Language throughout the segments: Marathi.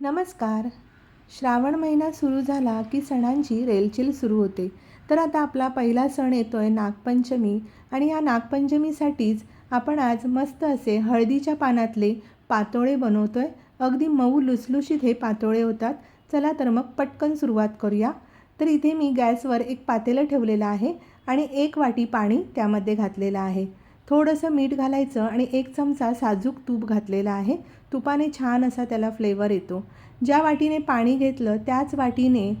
नमस्कार. श्रावण महिना सुरू झाला की सणांची रेलचेल सुरू होते. तर आता आपला पहिला सण येतो आहे नागपंचमी आणि या नागपंचमीसाठीच आपण आज मस्त असे हळदीच्या पानातले पातोळे बनवतो आहे अगदी मऊ लुसलुशीत हे पातोळे होतात. चला तर मग पटकन सुरुवात करूया. तर इथे मी गॅसवर एक पातेलं ठेवलेलं आहे आणि एक वाटी पाणी त्यामध्ये घातलेलं आहे. थोडंसं मीठ घालायचं आणि एक चमचा साजूक तूप घातलेला आहे. तुपाने छान असा त्याला फ्लेवर येतो. ज्या वाटीने पाणी घेतलं त्याच वाटीने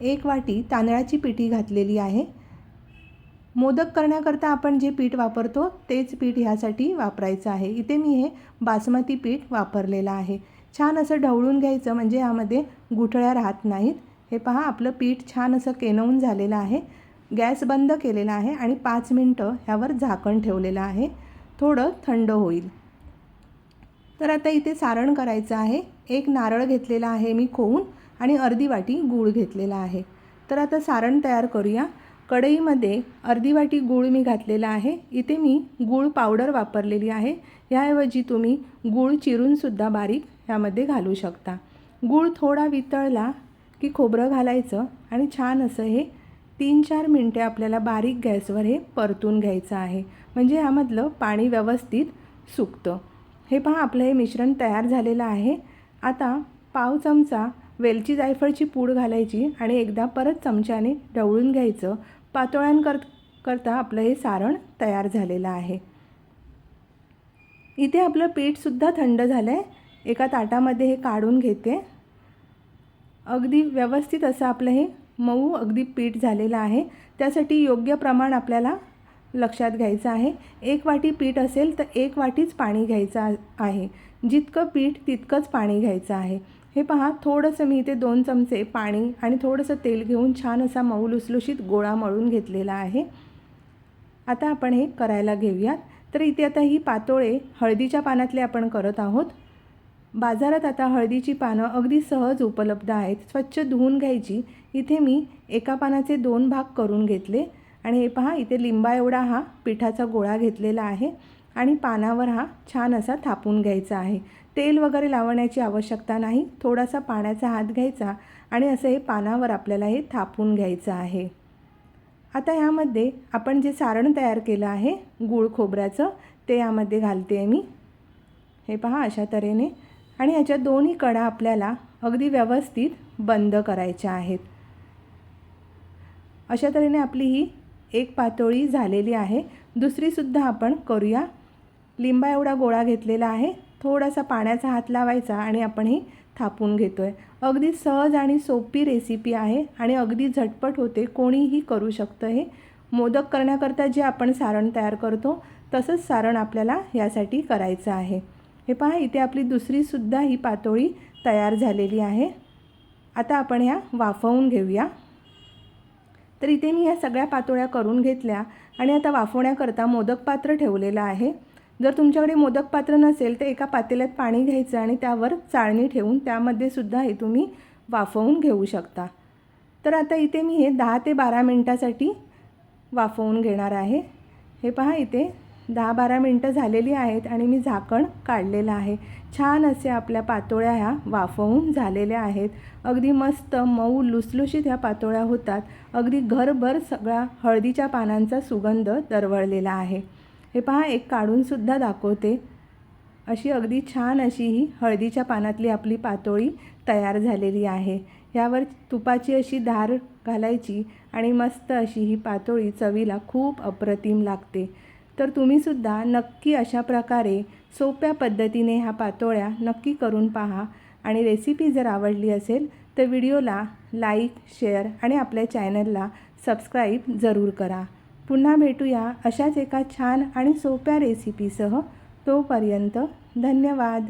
एक वाटी तांदळाची पिठी घातलेली आहे. मोदक करण्याकरता आपण जे पीठ वापरतो तेच पीठ ह्यासाठी वापरायचं आहे. इथे मी हे बासमती पीठ वापरलेलं आहे. छान असं ढवळून घ्यायचं म्हणजे यामध्ये गुठळ्या राहत नाहीत. हे पहा आपलं पीठ छान असं केनवून झालेलं आहे. गॅस बंद केलेला आहे आणि पाच मिनटं ह्यावर झाकण ठेवलेलं आहे. थोडं थंड होईल. तर आता इथे सारण करायचं आहे. एक नारळ घेतलेला आहे मी खोवून आणि अर्धी वाटी गूळ घेतलेला आहे. तर आता सारण तयार करूया. कढईमध्ये अर्धी वाटी गूळ मी घातलेला आहे. इथे मी गूळ पावडर वापरलेली आहे. ह्याऐवजी तुम्ही गूळ चिरूनसुद्धा बारीक ह्यामध्ये घालू शकता. गूळ थोडा वितळला की खोबरं घालायचं आणि छान असं हे तीन चार मिनटे आपल्याला बारीक गॅसवर हे परतून घ्यायचं आहे. म्हणजे ह्यामधलं पाणी व्यवस्थित सुकतं. हे पहा आपलं हे मिश्रण तयार झालेलं आहे. आता पाव चमचा वेलची जायफळची पूड घालायची आणि एकदा परत चमच्याने ढवळून घ्यायचं. पातोळ्यांकर करता आपलं हे सारण तयार झालेलं आहे. इथे आपलं पीठसुद्धा थंड झालं आहे एका ताटामध्ये हे काढून घेते. अगदी व्यवस्थित असं आपलं हे मऊ अगदी पीठ झालेलं आहे. त्यासाठी योग्य प्रमाण आपल्याला लक्षात घ्यायचं आहे. एक वाटी पीठ असेल तर एक वाटीच पाणी घ्यायचं आहे. जितकं पीठ तितकंच पाणी घ्यायचं आहे. हे पहा थोडंसं मी इथे दोन चमचे पाणी आणि थोडंसं तेल घेऊन छान असा मऊ लुसलुशीत गोळा मळून घेतलेला आहे. आता आपण हे करायला घेऊयात. तर इथे आता ही पातोळे हळदीच्या पानातले आपण करत आहोत. बाजारात आता हळदीची पानं अगदी सहज उपलब्ध आहेत. स्वच्छ धुवून घ्यायची. इथे मी एका पानाचे दोन भाग करून घेतले. आणि हे पहा इथे लिंबा एवढा हा पिठाचा गोळा घेतलेला आहे. आणि पानावर हा छान असा थापून घ्यायचा आहे. तेल वगैरे लावण्याची आवश्यकता नाही. थोडासा पाण्याचा हात घ्यायचा आणि असं हे पानावर आपल्याला हे थापून घ्यायचं आहे. आता ह्यामध्ये आपण जे सारण तयार केलं आहे गूळ खोबऱ्याचं ते यामध्ये घालते आहे मी. हे पहा अशा तऱ्हेने. आणि ह्याच्या दोन्ही कडा आपल्याला अगदी व्यवस्थित बंद करायच्या आहेत. अशा तऱ्हेने आपली ही एक पातोळी झालेली आहे. दुसरीसुद्धा आपण करूया. लिंबा एवढा गोळा घेतलेला आहे. थोडासा पाण्याचा हात लावायचा आणि आपण ही थापून घेतो आहे अगदी सहज आणि सोपी रेसिपी आहे आणि अगदी झटपट होते. कोणीही करू शकतं हे. मोदक करण्याकरता जे आपण सारण तयार करतो तसंच सारण आपल्याला यासाठी करायचं आहे. हे पहा इथे आपली दुसरीसुद्धा ही पातोळी तयार झालेली आहे. आता आपण ह्या वाफवून घेऊया. तर इथे मी ह्या सगळ्या पातोळ्या करून घेतल्या आणि आता वाफवण्याकरता मोदक पात्र ठेवलेलं आहे. जर तुमच्याकडे मोदक पात्र नसेल तर एका पातेल्यात पाणी घ्यायचं आणि त्यावर चाळणी ठेवून त्यामध्ये सुद्धा हे तुम्ही वाफवून घेऊ शकता. तर आता इथे मी हे दहा ते बारा मिनटासाठी वाफवून घेणार आहे. हे पहा इथे दहा बारा मिनटं झालेली आहेत आणि मी झाकण काढलेलं आहे. छान असे आपल्या पातोळ्या ह्या वाफवून झालेल्या आहेत. अगदी मस्त मऊ लुसलुशीत ह्या पातोळ्या होतात. अगदी घरभर सगळा हळदीच्या पानांचा सुगंध दरवळलेला आहे. हे पहा एक काढूनसुद्धा दाखवते. अशी अगदी छान अशी ही हळदीच्या पानातली आपली पातोळी तयार झालेली आहे. यावर तुपाची अशी धार घालायची आणि मस्त अशी ही पातोळी चवीला खूप अप्रतिम लागते. तर तुम्हीसुद्धा नक्की अशा प्रकारे सोप्या पद्धतीने ह्या पातोळ्या नक्की करून पहा. आणि रेसिपी जर आवडली असेल तर व्हिडिओला लाईक शेअर आणि आपल्या चॅनलला सबस्क्राईब जरूर करा. पुन्हा भेटूया अशाच एका छान आणि सोप्या रेसिपीसह तोपर्यंत धन्यवाद.